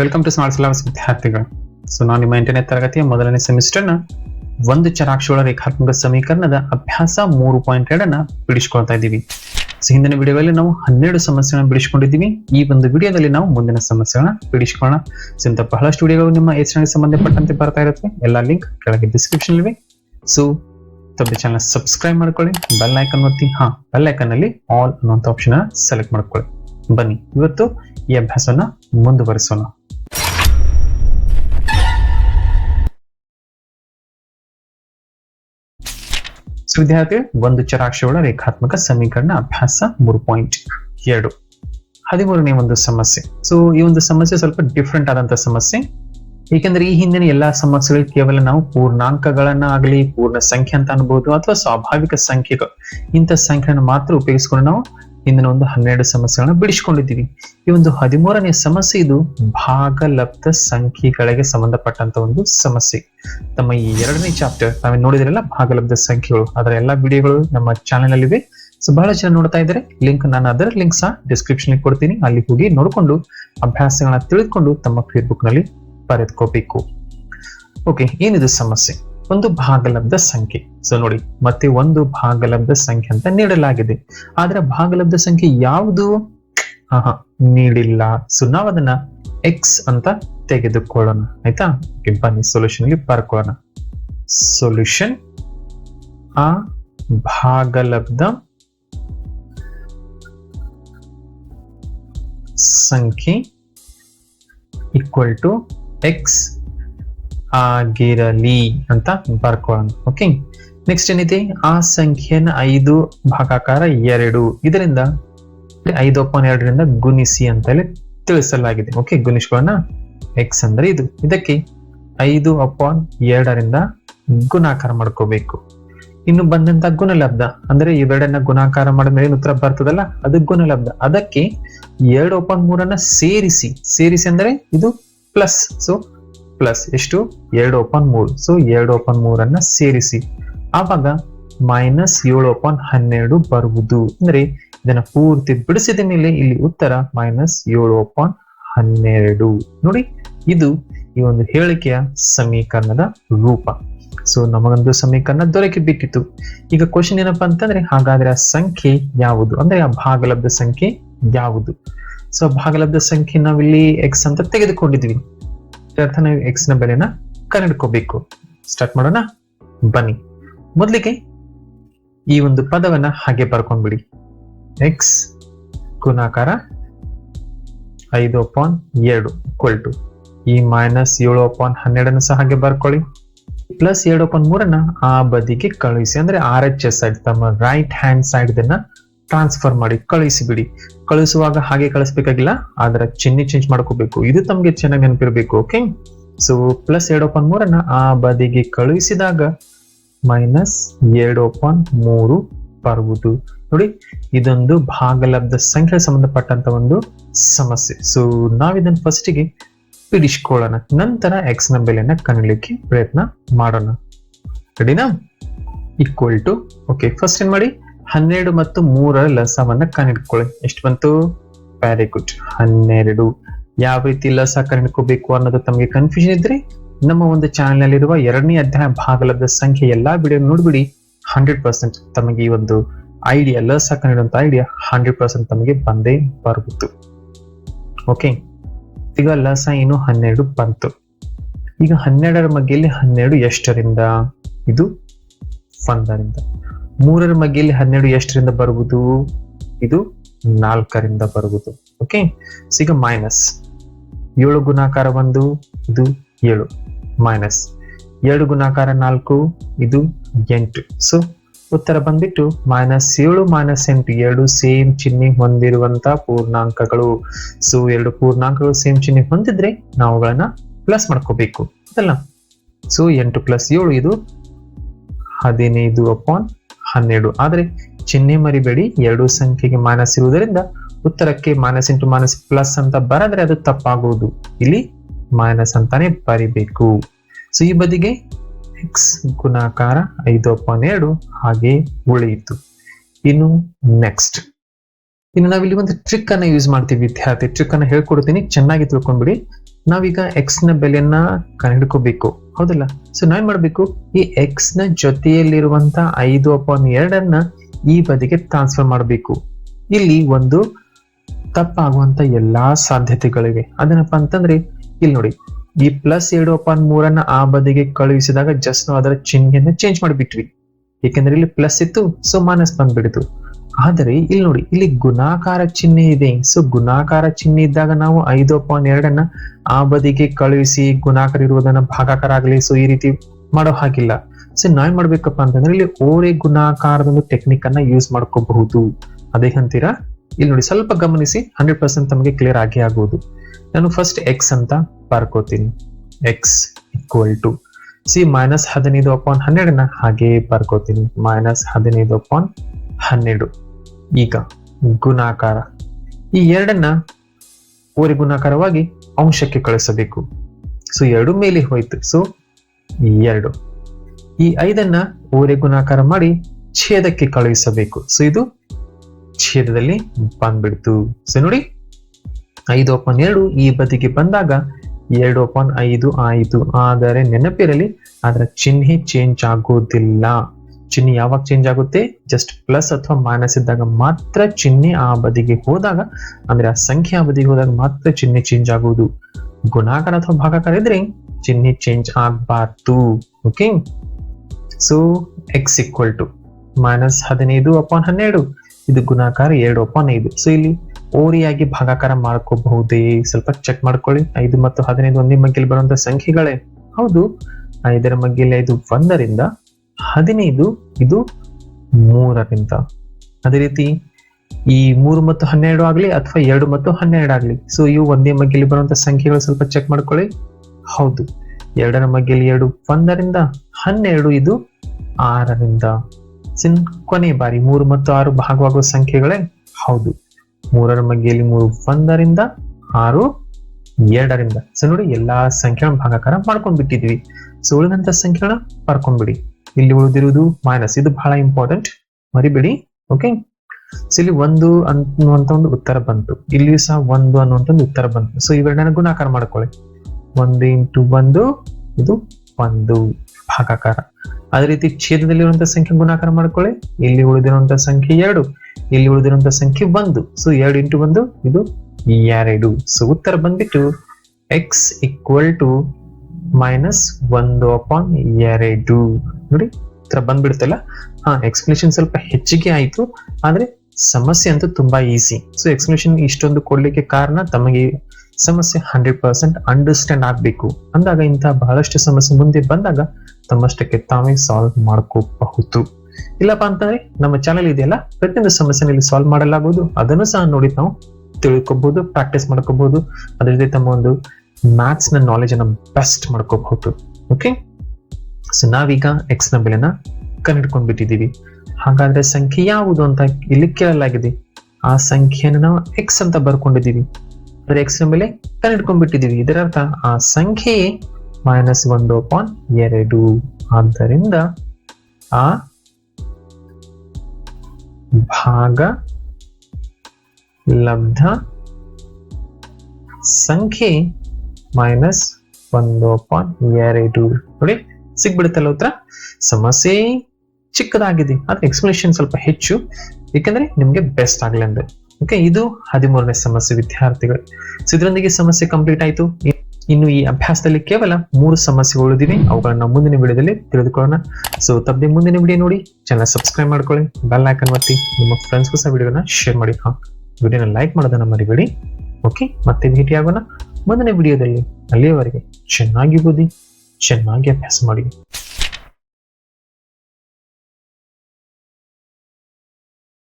Welcome to smart syllabus ವಿದ್ಯಾರ್ಥಿಗಳು. So ನಾನು ನಿಮ್ಮ ಎಂಟನೇ ತರಗತಿಯ ಮೊದಲನೇ ಸೆಮಿಸ್ಟರ್ನ ಒಂದು ಚರಾಕ್ಷಗಳ ರೇಖಾತ್ಮಕ ಸಮೀಕರಣದ ಅಭ್ಯಾಸ ಮೂರು ಪಾಯಿಂಟ್ ಎರಡನ್ನ ಬಿಡಿಸ್ಕೊಳ್ತಾ ಇದ್ದೀವಿ. ಸೊ ಹಿಂದಿನ ವಿಡಿಯೋದಲ್ಲಿ ನಾವು ಹನ್ನೆರಡು ಸಮಸ್ಯೆಗಳನ್ನ ಬಿಡಿಸ್ಕೊಂಡಿದ್ದೀವಿ. ಈ ಒಂದು ವಿಡಿಯೋದಲ್ಲಿ ನಾವು ಮುಂದಿನ ಸಮಸ್ಯೆಗಳನ್ನ ಬಿಡಿಸ್ಕೊಳ್ಳೋಣ. ಸೊ ಬಹಳಷ್ಟು ವಿಡಿಯೋಗಳು ನಿಮ್ಮ ಎಚ್ ಸಂಬಂಧಪಟ್ಟಂತೆ ಬರ್ತಾ ಇರುತ್ತೆ. ಎಲ್ಲ ಲಿಂಕ್ ಕೆಳಗೆ ಡಿಸ್ಕ್ರಿಪ್ಷನ್ ಇವೆ ಸೊ ತಮ್ಮ ಚಾನಲ್ ಸಬ್ಸ್ಕ್ರೈಬ್ ಮಾಡ್ಕೊಳ್ಳಿ. ಬೆಲ್ ಐಕನ್ ಒತ್ತಿ. ಹಾ ಬೆಲ್ ಐಕನ್ ಅಲ್ಲಿ ಆಲ್ ಅನ್ನುವಂಥ ಆಪ್ಷನ್ ಸೆಲೆಕ್ಟ್ ಮಾಡ್ಕೊಳ್ಳಿ. ಬನ್ನಿ, ಇವತ್ತು ಈ ಅಭ್ಯಾಸವನ್ನ ಮುಂದುವರಿಸೋಣ. ಒಂದು ಚರಾಕ್ಷರಗಳ ರೇಖಾತ್ಮಕ ಸಮೀಕರಣ ಅಭ್ಯಾಸ ಮೂರು ಪಾಯಿಂಟ್ ಎರಡು. ಹದಿಮೂರನೇ ಒಂದು ಸಮಸ್ಯೆ. ಸೊ ಈ ಒಂದು ಸಮಸ್ಯೆ ಸ್ವಲ್ಪ ಡಿಫ್ರೆಂಟ್ ಆದಂತ ಸಮಸ್ಯೆ. ಏಕೆಂದ್ರೆ ಈ ಹಿಂದಿನ ಎಲ್ಲಾ ಸಮಸ್ಯೆಗಳು ಕೇವಲ ನಾವು ಪೂರ್ಣಾಂಕಗಳನ್ನ ಆಗಲಿ, ಪೂರ್ಣ ಸಂಖ್ಯೆ ಅಂತ ಅನ್ಬಹುದು ಅಥವಾ ಸ್ವಾಭಾವಿಕ ಸಂಖ್ಯೆಗಳು. ಇಂಥ ಸಂಖ್ಯೆಯನ್ನು ಮಾತ್ರ ಉಪಯೋಗಿಸಿಕೊಂಡು ನಾವು ಹಿಂದಿನ ಒಂದು ಹನ್ನೆರಡು ಸಮಸ್ಯೆಗಳನ್ನ ಬಿಡಿಸ್ಕೊಂಡಿದ್ದೀವಿ. ಈ ಒಂದು ಹದಿಮೂರನೇ ಸಮಸ್ಯೆ ಇದು ಭಾಗಲಬ್ಧ ಸಂಖ್ಯೆಗಳಿಗೆ ಸಂಬಂಧಪಟ್ಟಂತ ಒಂದು ಸಮಸ್ಯೆ. ತಮ್ಮ ಈ ಎರಡನೇ ಚಾಪ್ಟರ್ ನಾವೇ ನೋಡಿದ್ರೆಲ್ಲ ಭಾಗಲಬ್ಧ ಸಂಖ್ಯೆಗಳು, ಅದರ ಎಲ್ಲಾ ವಿಡಿಯೋಗಳು ನಮ್ಮ ಚಾನೆಲ್ ಅಲ್ಲಿ ಸೊ ಬಹಳ ಜನ ನೋಡ್ತಾ ಇದ್ದಾರೆ. ಲಿಂಕ್ ನಾನು ಅದರ ಲಿಂಕ್ ಸಹ ಡಿಸ್ಕ್ರಿಪ್ಷನ್ ಕೊಡ್ತೀನಿ. ಅಲ್ಲಿ ಹೋಗಿ ನೋಡಿಕೊಂಡು ಅಭ್ಯಾಸಗಳನ್ನ ತಿಳಿದುಕೊಂಡು ತಮ್ಮ ಫೇಸ್ಬುಕ್ನಲ್ಲಿ ಬರೆದುಕೋಬೇಕು. ಓಕೆ ಏನಿದು ಸಮಸ್ಯೆ? ಒಂದು ಭಾಗಲಬ್ಧ ಸಂಖ್ಯೆ. ಸೊ ನೋಡಿ, ಮತ್ತೆ ಒಂದು ಭಾಗಲಬ್ಧ ಸಂಖ್ಯೆ ಅಂತ ನೀಡಲಾಗಿದೆ. ಆದ್ರೆ ಭಾಗಲಬ್ಧ ಸಂಖ್ಯೆ ಯಾವುದು? ಹಾ ನೀಡಿಲ್ಲ. ಸೊ ನಾವು ಅದನ್ನ ಎಕ್ಸ್ ಅಂತ ತೆಗೆದುಕೊಳ್ಳೋಣ. ಆಯ್ತಾ? ಬನ್ನಿ ಸೊಲ್ಯೂಷನ್ಗೆ ಬರ್ಕೊಳ್ಳೋಣ. ಸೊಲ್ಯೂಷನ್ ಆ ಭಾಗಲಬ್ಧ ಸಂಖ್ಯೆ ಈಕ್ವಲ್ ಟು ಎಕ್ಸ್ ಆಗಿರಲಿ ಅಂತ ಬರ್ಕೊಳ್ಳೋಣ. ಓಕೆ ನೆಕ್ಸ್ಟ್ ಏನಿದೆ? ಆ ಸಂಖ್ಯೆಯನ್ನ ಐದು ಭಾಗಾಕಾರ ಎರಡು. ಇದರಿಂದ ಐದು ಅಪಾನ್ ಎರಡರಿಂದ ಗುಣಿಸಿ ಅಂತ ತಿಳಿಸಲಾಗಿದೆ. ಓಕೆ ಗುಣಿಸ್ಕೊಳ್ಳೋಣ. ಎಕ್ಸ್ ಅಂದ್ರೆ ಇದು. ಇದಕ್ಕೆ ಐದು ಅಪಾನ್ ಎರಡರಿಂದ ಗುಣಾಕಾರ ಮಾಡ್ಕೋಬೇಕು. ಇನ್ನು ಬಂದಂತ ಗುಣಲಬ್ಧ. ಅಂದ್ರೆ ಇವೆರಡನ್ನ ಗುಣಾಕಾರ ಮಾಡಿದ್ಮೇಲೆ ಮೇಲೆ ಉತ್ತರ ಬರ್ತದಲ್ಲ? ಅದು ಗುಣಲಬ್ಧ. ಅದಕ್ಕೆ ಎರಡು ಅಪಾನ್ ಮೂರನ್ನ ಸೇರಿಸಿ. ಸೇರಿಸಿ ಅಂದ್ರೆ ಇದು ಪ್ಲಸ್ ಸೊ ಪ್ಲಸ್ ಎಷ್ಟು ಎರಡು ಓಪನ್ ಮೂರು. ಸೊ ಎರಡು ಓಪನ್ ಮೂರನ್ನ ಸೇರಿಸಿ. ಆವಾಗ ಮೈನಸ್ ಏಳು ಓಪನ್ ಹನ್ನೆರಡು ಬರುವುದು. ಅಂದ್ರೆ ಇದನ್ನ ಪೂರ್ತಿ ಬಿಡಿಸಿದ ಮೇಲೆ ಇಲ್ಲಿ ಉತ್ತರ ಮೈನಸ್ ಏಳು ಓಪನ್ ಹನ್ನೆರಡು. ನೋಡಿ, ಇದು ಈ ಒಂದು ಹೇಳಿಕೆಯ ಸಮೀಕರಣದ ರೂಪ. ಸೊ ನಮಗೊಂದು ಸಮೀಕರಣ ದೊರಕಿ ಬಿಟ್ಟಿತ್ತು ಈಗ ಕ್ವಶನ್ ಏನಪ್ಪಾ ಅಂತಂದ್ರೆ, ಹಾಗಾದ್ರೆ ಆ ಸಂಖ್ಯೆ ಯಾವುದು? ಅಂದ್ರೆ ಆ ಭಾಗಲಬ್ಧ ಸಂಖ್ಯೆ ಯಾವುದು? ಸೊ ಭಾಗಲಬ್ಧ ಸಂಖ್ಯೆ ನಾವಿಲ್ಲಿ ಎಕ್ಸ್ ಅಂತ ತೆಗೆದುಕೊಂಡಿದ್ವಿ. ಅರ್ಥ ನಾವು ಎಕ್ಸ್ನ ಬೆಲೆನ ಕಂಡುಕೋಬೇಕು ಸ್ಟಾರ್ಟ್ ಮಾಡೋಣ. ಬನ್ನಿ. ಮೊದಲಿಗೆ ಈ ಒಂದು ಪದವನ್ನ ಹಾಗೆ ಬರ್ಕೊಂಡ್ಬಿಡಿ. ಎಕ್ಸ್ ಗುಣಾಕಾರ ಐದು ಅಪಾನ್ ಎರಡು ಇಕ್ವಲ್ ಟು ಈ ಮೈನಸ್ ಏಳು ಅಪಾನ್ ಹನ್ನೆರಡನ್ನು ಸಹ ಹಾಗೆ ಬರ್ಕೊಳ್ಳಿ. ಪ್ಲಸ್ ಎರಡು ಅಪಾನ್ ಮೂರನ್ನ ಆ ಬದಿಗೆ ಕಳುಹಿಸಿ. ಅಂದ್ರೆ ಆರ್ ಎಚ್ ಎಸ್ ಸೈಡ್ ತಮ್ಮ ರೈಟ್ ಹ್ಯಾಂಡ್ ಸೈಡ್ ಇದನ್ನ ಟ್ರಾನ್ಸ್ಫರ್ ಮಾಡಿ ಕಳಿಸಿಬಿಡಿ. ಕಳಿಸುವಾಗ ಹಾಗೆ ಕಳಿಸ್ಬೇಕಾಗಿಲ್ಲ ಅದರ ಚಿನ್ನಿ ಚೇಂಜ್ ಮಾಡ್ಕೋಬೇಕು. ಇದು ತಮ್ಗೆ ಚೆನ್ನಾಗಿ ನೆನಪಿರ್ಬೇಕು ಓಕೆ ಸೊ ಪ್ಲಸ್ ಎರಡು ಓಪನ್ ಮೂರನ್ನ ಆ ಬದಿಗೆ ಕಳುಹಿಸಿದಾಗ ಮೈನಸ್ ಎರಡು ಓಪನ್ ಮೂರು ಬರುವುದು. ನೋಡಿ, ಇದೊಂದು ಭಾಗಲಬ್ಧ ಸಂಖ್ಯೆ ಸಂಬಂಧಪಟ್ಟಂತ ಒಂದು ಸಮಸ್ಯೆ. ಸೊ ಫಸ್ಟ್ ಫಸ್ಟಿಗೆ ಬಿಡಿಸ್ಕೊಳ್ಳೋಣ ನಂತರ ಎಕ್ಸ್ನ ಬೆಲೆಯನ್ನ ಕನ್ನಡಲಿಕ್ಕೆ ಪ್ರಯತ್ನ ಮಾಡೋಣ. ರೆಡಿನಾ ಈಕ್ವಲ್ ಟು ಓಕೆ ಫಸ್ಟ್ ಏನ್ ಮಾಡಿ ಹನ್ನೆರಡು ಮತ್ತು ಮೂರರ ಲಸವನ್ನ ಕಂಡಿಡ್ಕೊಳ್ಳಿ ಎಷ್ಟು ಬಂತು? ವೆರಿ ಗುಡ್ ಹನ್ನೆರಡು. ಯಾವ ರೀತಿ ಲಸ ಕಂಡಿಡ್ಕೋಬೇಕು ಅನ್ನೋದು ತಮಗೆ ಕನ್ಫ್ಯೂಷನ್ ಇದ್ರೆ ನಮ್ಮ ಒಂದು ಚಾನೆಲ್ ನಲ್ಲಿರುವ ಎರಡನೇ ಅಧ್ಯಾಯ ಭಾಗಲದ ಸಂಖ್ಯೆ ಎಲ್ಲಾ ವಿಡಿಯೋ ನೋಡ್ಬಿಡಿ. ಹಂಡ್ರೆಡ್ ಪರ್ಸೆಂಟ್ ತಮಗೆ ಈ ಒಂದು ಐಡಿಯಾ ಲಸ ಕಂಡಿಡುವಂತ ಐಡಿಯಾ ಹಂಡ್ರೆಡ್ ಪರ್ಸೆಂಟ್ ತಮಗೆ ಬಂದೇ ಬರಬಹುದು ಓಕೆ ಈಗ ಲಸ ಏನು? ಹನ್ನೆರಡು ಬಂತು. ಈಗ ಹನ್ನೆರಡರ ಮಗ್ಗೆಯಲ್ಲಿ ಹನ್ನೆರಡು ಎಷ್ಟರಿಂದ? ಇದು ಒಂದರಿಂದ. ಮೂರರ ಮಗ್ಗಿಲಿ ಹನ್ನೆರಡು ಎಷ್ಟರಿಂದ ಬರುವುದು? ಇದು ನಾಲ್ಕರಿಂದ ಬರುವುದು. ಓಕೆ ಸಿಗ ಮೈನಸ್ ಏಳು ಗುಣಾಕಾರ ಒಂದು, ಇದು ಏಳು. ಮೈನಸ್ ಎರಡು ಗುಣಾಕಾರ ನಾಲ್ಕು, ಇದು ಎಂಟು. ಸೊ ಉತ್ತರ ಬಂದ್ಬಿಟ್ಟು ಮೈನಸ್ ಏಳು ಮೈನಸ್ ಎಂಟು, ಎರಡು ಸೇಮ್ ಚಿಹ್ನೆ ಹೊಂದಿರುವಂತ ಪೂರ್ಣಾಂಕಗಳು. ಸೊ ಎರಡು ಪೂರ್ಣಾಂಕಗಳು ಸೇಮ್ ಚಿಹ್ನೆ ಹೊಂದಿದ್ರೆ ನಾವುಗಳನ್ನ ಪ್ಲಸ್ ಮಾಡ್ಕೋಬೇಕು. ಅದಲ್ಲ? ಸೊ ಎಂಟು ಪ್ಲಸ್ ಏಳು, ಇದು ಹದಿನೈದು ಅಪಾನ್ ಹನ್ನೆರಡು. ಆದರೆ ಚಿಹ್ನೆ ಮರಿಬೇಡಿ, ಎರಡು ಸಂಖ್ಯೆಗೆ ಮೈನಸ್ ಇರುವುದರಿಂದ ಉತ್ತರಕ್ಕೆ ಮೈನಸ್ ಇಂಟು ಮೈನಸ್ ಪ್ಲಸ್ ಅಂತ ಬರದ್ರೆ ಅದು ತಪ್ಪಾಗುವುದು. ಇಲ್ಲಿ ಮೈನಸ್ ಅಂತಾನೆ ಬರಿಬೇಕು. ಸೊ ಈ ಬದಿಗೆ ಎಕ್ಸ್ ಗುಣಾಕಾರ ಐದು ಅಪಾನ್ ಎರಡು ಹಾಗೆ ಉಳಿಯಿತು. ಇನ್ನು ನೆಕ್ಸ್ಟ್ ಇನ್ನು ನಾವಿಲ್ಲಿ ಒಂದು ಟ್ರಿಕ್ ಅನ್ನ ಯೂಸ್ ಮಾಡ್ತೀವಿ ವಿದ್ಯಾರ್ಥಿ. ಟ್ರಿಕ್ ಅನ್ನ ಹೇಳ್ಕೊಡ್ತೀನಿ. ಚೆನ್ನಾಗಿ ತಿಳ್ಕೊಂಡ್ಬಿಡಿ. ನಾವೀಗ ಎಕ್ಸ್ನ ಬೆಲೆಯನ್ನ ಕಂಡುಕೋಬೇಕು ಹೌದಲ್ಲ? ಸೊ ನಾವೇನ್ ಮಾಡ್ಬೇಕು? ಈ ಎಕ್ಸ್ನ ಜೊತೆಯಲ್ಲಿರುವಂತ ಐದು ಅಪಾನ್ ಎರಡನ್ನ ಈ ಬದಿಗೆ ಟ್ರಾನ್ಸ್ಫರ್ ಮಾಡಬೇಕು. ಇಲ್ಲಿ ಒಂದು ತಪ್ಪಾಗುವಂತ ಎಲ್ಲಾ ಸಾಧ್ಯತೆಗಳಿವೆ. ಅದೇನಪ್ಪ ಅಂತಂದ್ರೆ, ಇಲ್ಲಿ ನೋಡಿ. ಈ ಪ್ಲಸ್ ಎರಡು ಅಪಾನ್ ಮೂರನ್ನ ಆ ಬದಿಗೆ ಕಳುಹಿಸಿದಾಗ ಜಸ್ಟ್ ನಾವು ಅದರ ಚಿಹ್ನೆಯನ್ನ ಚೇಂಜ್ ಮಾಡಿಬಿಟ್ವಿ. ಏಕೆಂದ್ರೆ ಇಲ್ಲಿ ಪ್ಲಸ್ ಇತ್ತು ಸೊ ಮೈನಸ್ ಬಂದ್ಬಿಡ್ತು. ಆದರೆ ಇಲ್ಲಿ ನೋಡಿ, ಇಲ್ಲಿ ಗುಣಾಕಾರ ಚಿಹ್ನೆ ಇದೆ. ಸೊ ಗುಣಾಕಾರ ಚಿಹ್ನೆ ಇದ್ದಾಗ ನಾವು ಐದು ಪಾಯಿಂಟ್ ಎರಡನ್ನ ಆ ಬದಿಗೆ ಕಳುಹಿಸಿ ಗುಣಾಕಾರ ಇರುವುದನ್ನ ಭಾಗಾಕಾರ ಆಗಲಿ ಸೊ ಈ ರೀತಿ ಮಾಡೋ ಹಾಗಿಲ್ಲ. ಸೊ ನಾವ್ ಮಾಡ್ಬೇಕಪ್ಪ ಅಂತಂದ್ರೆ ಇಲ್ಲಿ ಓರೆ ಗುಣಾಕಾರದ ಒಂದು ಟೆಕ್ನಿಕ್ ಅನ್ನ ಯೂಸ್ ಮಾಡ್ಕೋಬಹುದು. ಅದೇ ಅಂತೀರಾ? ಇಲ್ಲಿ ನೋಡಿ, ಸ್ವಲ್ಪ ಗಮನಿಸಿ ಹಂಡ್ರೆಡ್ ಪರ್ಸೆಂಟ್ ತಮಗೆ ಕ್ಲಿಯರ್ ಆಗಿ ಆಗುವುದು ನಾನು ಫಸ್ಟ್ ಎಕ್ಸ್ ಅಂತ ಬರ್ಕೋತೀನಿ. X equal to C minus ಹದಿನೈದು ಅಪಾನ್ ಹನ್ನೆರಡನ್ನ ಹಾಗೆ ಬರ್ಕೋತೀನಿ. ಮೈನಸ್ ಹದಿನೈದು ಅಪಾನ್ ಹನ್ನೆರಡು. ಈಗ ಗುಣಾಕಾರ. ಈ ಎರಡನ್ನ ಓರಿ ಗುಣಾಕಾರವಾಗಿ ಅಂಶಕ್ಕೆ ಕಳಿಸಬೇಕು. ಸೊ ಎರಡು ಮೇಲೆ ಹೋಯ್ತು. ಸೊ ಎರಡು. ಈ ಐದನ್ನ ಓರೆ ಗುಣಾಕಾರ ಮಾಡಿ ಛೇದಕ್ಕೆ ಕಳುಹಿಸಬೇಕು ಸೊ ಇದು ಛೇದದಲ್ಲಿ ಬಂದ್ಬಿಡ್ತು. ಸೊ ನೋಡಿ, ಐದು ಓಪನ್ ಎರಡು ಈ ಬದಿಗೆ ಬಂದಾಗ ಎರಡು ಓಪನ್ ಐದು ಆಯಿತು. ಆದರೆ ನೆನಪಿರಲಿ, ಅದರ ಚಿಹ್ನೆ ಚೇಂಜ್ ಆಗೋದಿಲ್ಲ. ಚಿಹ್ನೆ ಯಾವಾಗ ಚೇಂಜ್ ಆಗುತ್ತೆ? ಜಸ್ಟ್ ಪ್ಲಸ್ ಅಥವಾ ಮೈನಸ್ ಇದ್ದಾಗ ಮಾತ್ರ ಚಿಹ್ನೆ ಆ ಬದಿಗೆ ಹೋದಾಗ, ಅಂದ್ರೆ ಆ ಸಂಖ್ಯೆ ಆ ಬದಿಗೆ ಹೋದಾಗ ಮಾತ್ರ ಚಿಹ್ನೆ ಚೇಂಜ್ ಆಗುವುದು. ಗುಣಾಕಾರ ಅಥವಾ ಭಾಗಾಕಾರ ಇದ್ರೆ ಚಿಹ್ನೆ ಚೇಂಜ್ ಆಗಬಾರ್ದು. Okay so X equal to minus ಹದಿನೈದು ಅಪಾನ್ ಹನ್ನೆರಡು. ಇದು ಗುಣಾಕಾರ ಎರಡು ಅಪಾನ್ ಐದು. ಸೊ ಇಲ್ಲಿ ಓರಿಯಾಗಿ ಭಾಗಾಕಾರ ಮಾಡ್ಕೋಬಹುದೇ? ಸ್ವಲ್ಪ ಚೆಕ್ ಮಾಡ್ಕೊಳ್ಳಿ. ಐದು ಮತ್ತು ಹದಿನೈದು ಒಂದೇ ಮಗ್ಗಿಲ್ ಬರುವಂತ ಸಂಖ್ಯೆಗಳೇ. ಹೌದು, ಐದರ ಮಗ್ಗಿಲ್ ಐದು ಒಂದರಿಂದ ಹದಿನೈದು, ಇದು ಮೂರರಿಂದ ಅದೇ ರೀತಿ ಈ ಮೂರು ಮತ್ತು ಹನ್ನೆರಡು ಆಗಲಿ ಅಥವಾ ಎರಡು ಮತ್ತು ಹನ್ನೆರಡು ಆಗಲಿ. ಸೊ ಇವು ಒಂದೇ ಮಗ್ಗಿಲಿ ಬರುವಂತ ಸಂಖ್ಯೆಗಳು ಸ್ವಲ್ಪ ಚೆಕ್ ಮಾಡ್ಕೊಳ್ಳಿ. ಹೌದು, ಎರಡರ ಮಗ್ಗಿಲಿ ಎರಡು ಒಂದರಿಂದ ಹನ್ನೆರಡು, ಇದು ಆರರಿಂದ. ಸಿನ್ ಕೊನೆ ಬಾರಿ, ಮೂರು ಮತ್ತು ಆರು ಭಾಗವಾಗುವ ಸಂಖ್ಯೆಗಳೇ? ಹೌದು, ಮೂರರ ಮಗ್ಗಿಯಲ್ಲಿ ಮೂರು ಒಂದರಿಂದ ಆರು ಎರಡರಿಂದ. ಸೊ ನೋಡಿ, ಎಲ್ಲಾ ಸಂಖ್ಯೆಗಳ ಭಾಗಾಕಾರ ಮಾಡ್ಕೊಂಡ್ಬಿಟ್ಟಿದ್ವಿ. ಸೊ ಉಳಿದಂತ ಸಂಖ್ಯೆಗಳನ್ನ ಬರ್ಕೊಂಡ್ಬಿಡಿ ಇಲ್ಲಿ ಉಳಿದಿರುವುದು ಮೈನಸ್ ಇದು ಬಹಳ ಇಂಪಾರ್ಟೆಂಟ್ ಮರಿಬೇಡಿ ಓಕೆ ಸೊ ಇಲ್ಲಿ ಒಂದು ಅನ್ನುವಂತ ಒಂದು ಉತ್ತರ ಬಂತು. ಇಲ್ಲಿ ಸಹ ಒಂದು ಅನ್ನುವಂತ ಒಂದು ಉತ್ತರ ಬಂತು. ಸೊ ಇವೆರಡನ್ನ ಗುಣಾಕಾರ ಮಾಡ್ಕೊಳ್ಳಿ. ಒಂದು ಇಂಟು ಒಂದು, ಇದು ಒಂದು ಭಾಗಾಕಾರ. ಅದೇ ರೀತಿ ಛೇದದಲ್ಲಿರುವಂತಹ ಸಂಖ್ಯೆ ಗುಣಾಕಾರ ಮಾಡ್ಕೊಳ್ಳಿ. ಇಲ್ಲಿ ಉಳಿದಿರುವಂತಹ ಸಂಖ್ಯೆ ಎರಡು, ಇಲ್ಲಿ ಉಳಿದಿರುವಂತಹ ಸಂಖ್ಯೆ ಒಂದು. ಸೊ ಎರಡು ಇಂಟು ಒಂದು, ಇದು ಎರಡು. ಸೊ ಉತ್ತರ ಬಂದ್ಬಿಟ್ಟು ಎಕ್ಸ್ ಈಕ್ವಲ್ ಟು ಮೈನಸ್ ಒಂದು ಅಪಾನ್ ಎರಡು ನೋಡಿ ಇತರ ಬಂದ್ಬಿಡ್ತಲ್ಲ ಹಾ ಎಕ್ಸ್ಪ್ಲೇಷನ್ ಸ್ವಲ್ಪ ಹೆಚ್ಚಿಗೆ ಆಯ್ತು. ಆದ್ರೆ ಸಮಸ್ಯೆ ಅಂತೂ ತುಂಬಾ ಈಸಿ ಸೊ ಎಕ್ಸ್ಪ್ಲನೇಷನ್ ಇಷ್ಟೊಂದು ಕೊಡ್ಲಿಕ್ಕೆ ಕಾರಣ ತಮಗೆ ಸಮಸ್ಯೆ ಹಂಡ್ರೆಡ್ ಪರ್ಸೆಂಟ್ ಅಂಡರ್ಸ್ಟ್ಯಾಂಡ್ ಆಗ್ಬೇಕು. ಅಂದಾಗ ಇಂತಹ ಬಹಳಷ್ಟು ಸಮಸ್ಯೆ ಮುಂದೆ ಬಂದಾಗ ತಮ್ಮಷ್ಟಕ್ಕೆ ತಾವೇ ಸಾಲ್ವ್ ಮಾಡ್ಕೋಬಹುದು. ಇಲ್ಲಪ್ಪ ಅಂತಂದ್ರೆ, ನಮ್ಮ ಚಾನೆಲ್ ಇದೆಯಲ್ಲ? ಪ್ರತಿಯೊಂದು ಸಮಸ್ಯೆನಲ್ಲಿ ಸಾಲ್ವ್ ಮಾಡಲಾಗುವುದು. ಅದನ್ನು ಸಹ ನೋಡಿ ನಾವು ತಿಳ್ಕೊಬಹುದು ಪ್ರಾಕ್ಟೀಸ್ ಮಾಡ್ಕೋಬಹುದು. ಅದ್ರ ಜೊತೆ ತಮ್ಮ ಒಂದು ಮ್ಯಾಥ್ಸ್ನ ನಾಲೆಜ್ ಅನ್ನ ಬೆಸ್ಟ್ ಮಾಡ್ಕೋಬಹುದು ಓಕೆ ಸೊ ನಾವೀಗ ಎಕ್ಸ್ನ ಬೆಲೆನ ಕಂಡಿಡ್ಕೊಂಡ್ಬಿಟ್ಟಿದೀವಿ ಹಾಗಾದ್ರೆ ಸಂಖ್ಯೆ ಯಾವುದು ಅಂತ ಇಲ್ಲಿ ಕೇಳಲಾಗಿದೆ. ಆ ಸಂಖ್ಯೆಯನ್ನು ನಾವು ಎಕ್ಸ್ ಅಂತ ಬರ್ಕೊಂಡಿದೀವಿ ಅಂದ್ರೆ ಎಕ್ಸ್ನ ಬೆಲೆ ಕಂಡಿಡ್ಕೊಂಡ್ಬಿಟ್ಟಿದೀವಿ ಇದರ ಅರ್ಥ ಆ ಸಂಖ್ಯೆ ಮೈನಸ್ ಒಂದು ಪಾಯಿಂಟ್ ಎರಡು. ಆದ್ದರಿಂದ ಆ ಭಾಗ ಲಬ್ಧ ಸಂಖ್ಯೆ ಮೈನಸ್ ಒಂದು ಅಪಾನ್ ಎರಡು ನೋಡಿ, ಸಿಗ್ಬಿಡುತ್ತಲ್ಲ ಉತ್ತರ? ಸಮಸ್ಯೆ ಚಿಕ್ಕದಾಗಿದೆ. ಆದ್ರೆ ಎಕ್ಸ್ಪ್ಲನೇಷನ್ ಸ್ವಲ್ಪ ಹೆಚ್ಚು. ಏಕೆಂದ್ರೆ ನಿಮ್ಗೆ ಬೆಸ್ಟ್ ಆಗ್ಲಿ ಅಂದ್ರೆ ಓಕೆ ಇದು ಹದಿಮೂರನೇ ಸಮಸ್ಯೆ ವಿದ್ಯಾರ್ಥಿಗಳು. ಸೊ ಇದರೊಂದಿಗೆ ಸಮಸ್ಯೆ ಕಂಪ್ಲೀಟ್ ಆಯ್ತು. ಇನ್ನು ಈ ಅಭ್ಯಾಸದಲ್ಲಿ ಕೇವಲ ಮೂರು ಸಮಸ್ಯೆಗಳು ಉಳಿದಿವೆ. ಅವುಗಳನ್ನ ಮುಂದಿನ ವಿಡಿಯೋದಲ್ಲಿ ತಿಳಿದುಕೊಳ್ಳೋಣ. ಸೊ ತಪ್ಪದೆ ಮುಂದಿನ ವಿಡಿಯೋ ನೋಡಿ. ಚಾನಲ್ ಸಬ್ಸ್ಕ್ರೈಬ್ ಮಾಡ್ಕೊಳ್ಳಿ. ಬೆಲ್ ಐಕನ್ ಒತ್ತಿ. ನಿಮ್ಮ ಫ್ರೆಂಡ್ಸ್ಗೂ ಸಹ ವಿಡಿಯೋನ ಶೇರ್ ಮಾಡಿ. ವಿಡಿಯೋನ ಲೈಕ್ ಮಾಡೋದನ್ನ ಮರಿಬೇಡಿ. ಓಕೆ ಮತ್ತೆ ಭೇಟಿಯಾಗೋಣ? ಮುಂದಿನ ವಿಡಿಯೋದಲ್ಲಿ ಅಲ್ಲಿಯವರೆಗೆ ಚೆನ್ನಾಗಿ ಓದಿ ಚೆನ್ನಾಗಿ ಅಭ್ಯಾಸ ಮಾಡಿ.